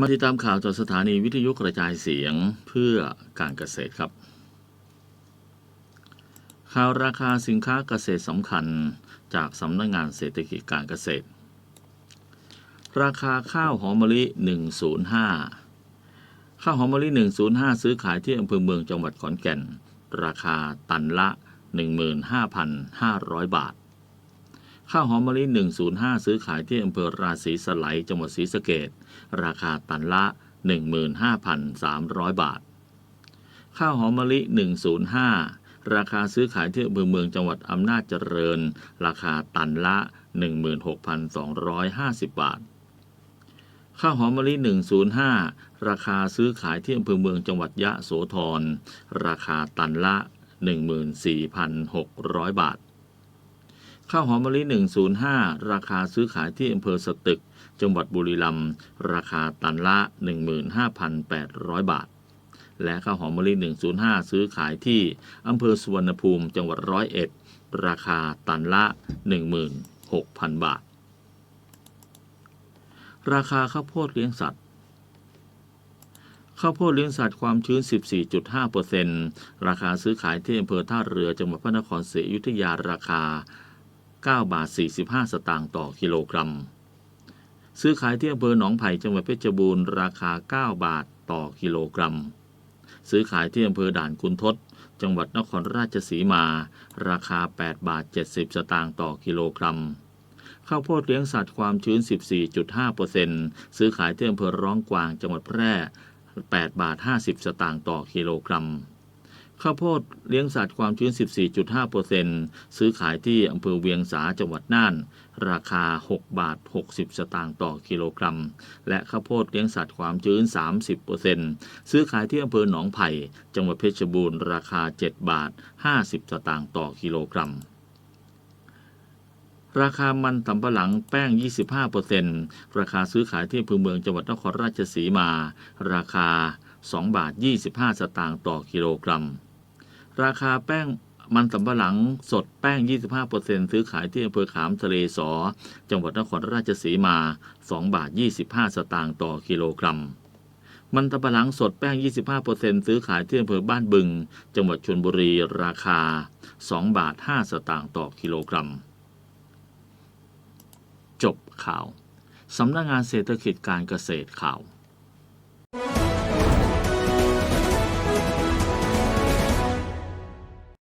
มาติดตามข่าวจากสถานีวิทยุกระจายเสียงเพื่อการเกษตรครับ ข่าวราคาสินค้าเกษตรสำคัญจากสำนักงงานเศรษฐกิจการเกษตร ราคาข้าวหอมมะลิ 105 ข้าวหอมมะลิ 105 ซื้อขายที่อำเภอเมืองจังหวัดขอนแก่น ราคาตันละ 15,500 บาท ข้าวหอมมะลิ 105 ซื้อขายที่อำเภอราศีสไลจังหวัดศรีสะเกดราคาตันละ 15,300 บาท ข้าวหอมมะลิ 105 ราคาซื้อขายที่อำเภอเมืองจังหวัดอำนาจเจริญ ราคาตันละ 16,250 บาท ข้าวหอมมะลิ 105 ราคาซื้อขายที่อำเภอเมืองจังหวัดยะโสธร ราคาตันละ 14,600 บาท ข้าวหอมมะลิ 105 ราคาซื้อขายที่อำเภอสตึก จังหวัดบุรีรัมย์ราคาตันละ 15,800 บาท และข้าวหอมมะลิ 105 ซื้อขายที่อำเภอสุวรรณภูมิจังหวัดร้อยเอ็ดราคาตันละ 16,000 บาท ราคาข้าวโพดเลี้ยงสัตว์ ข้าวโพดเลี้ยงสัตว์ความชื้น 14.5%ราคาซื้อขายที่อำเภอท่าเรือจังหวัดพระนครศรีอยุธยาราคา 9 บาท 45 สตางค์ต่อกิโลกรัม ซื้อขายที่อำเภอหนองไผ่จังหวัดเพชรบูรณ์ราคา 9 บาทต่อกิโลกรัม ซื้อขายที่อำเภอด่านคุณทศ จังหวัดนครราชสีมา ราคา 8 บาท 70 สตางค์ต่อกิโลกรัม ข้าวโพดเลี้ยงสัตว์ความชื้น 14.5%ซื้อขายที่อำเภอร้องกวางจังหวัดแพร่ 8 บาท 50 สตางค์ต่อกิโลกรัม ข้าวโพดเลี้ยงสัตว์ความชื้น 14.5%ซื้อขายที่อำเภอเวียงสาจังหวัดน่าน ราคา 6 บาท 60 สตางค์ต่อกิโลกรัม และข้าวโพดเลี้ยงสัตว์ความชื้น 30%ซื้อขายที่อำเภอหนองไผ่ จังหวัดเพชรบูรณ์ ราคา 7 บาท 50 สตางค์ต่อกิโลกรัมราคามันสำปะหลังแป้ง 25%ราคาซื้อขายที่อำเภอเมืองจังหวัดนครราชสีมา ราคา 2 บาท 25 สตางค์ต่อกิโลกรัม ราคาแป้งมันสำปะหลังสดแป้ง 25%ซื้อขายที่อำเภอขามทะเลสอ จังหวัดนครราชสีมา 2 บาท 25 สตางค์ต่อกิโลกรัม มันสำปะหลังสดแป้ง 25%ซื้อขายที่อำเภอบ้านบึง จังหวัดชลบุรีราคา 2 บาท 5 สตางค์ต่อกิโลกรัม จบข่าว สำนักงงานเศรษฐกิจการเกษตรข่าว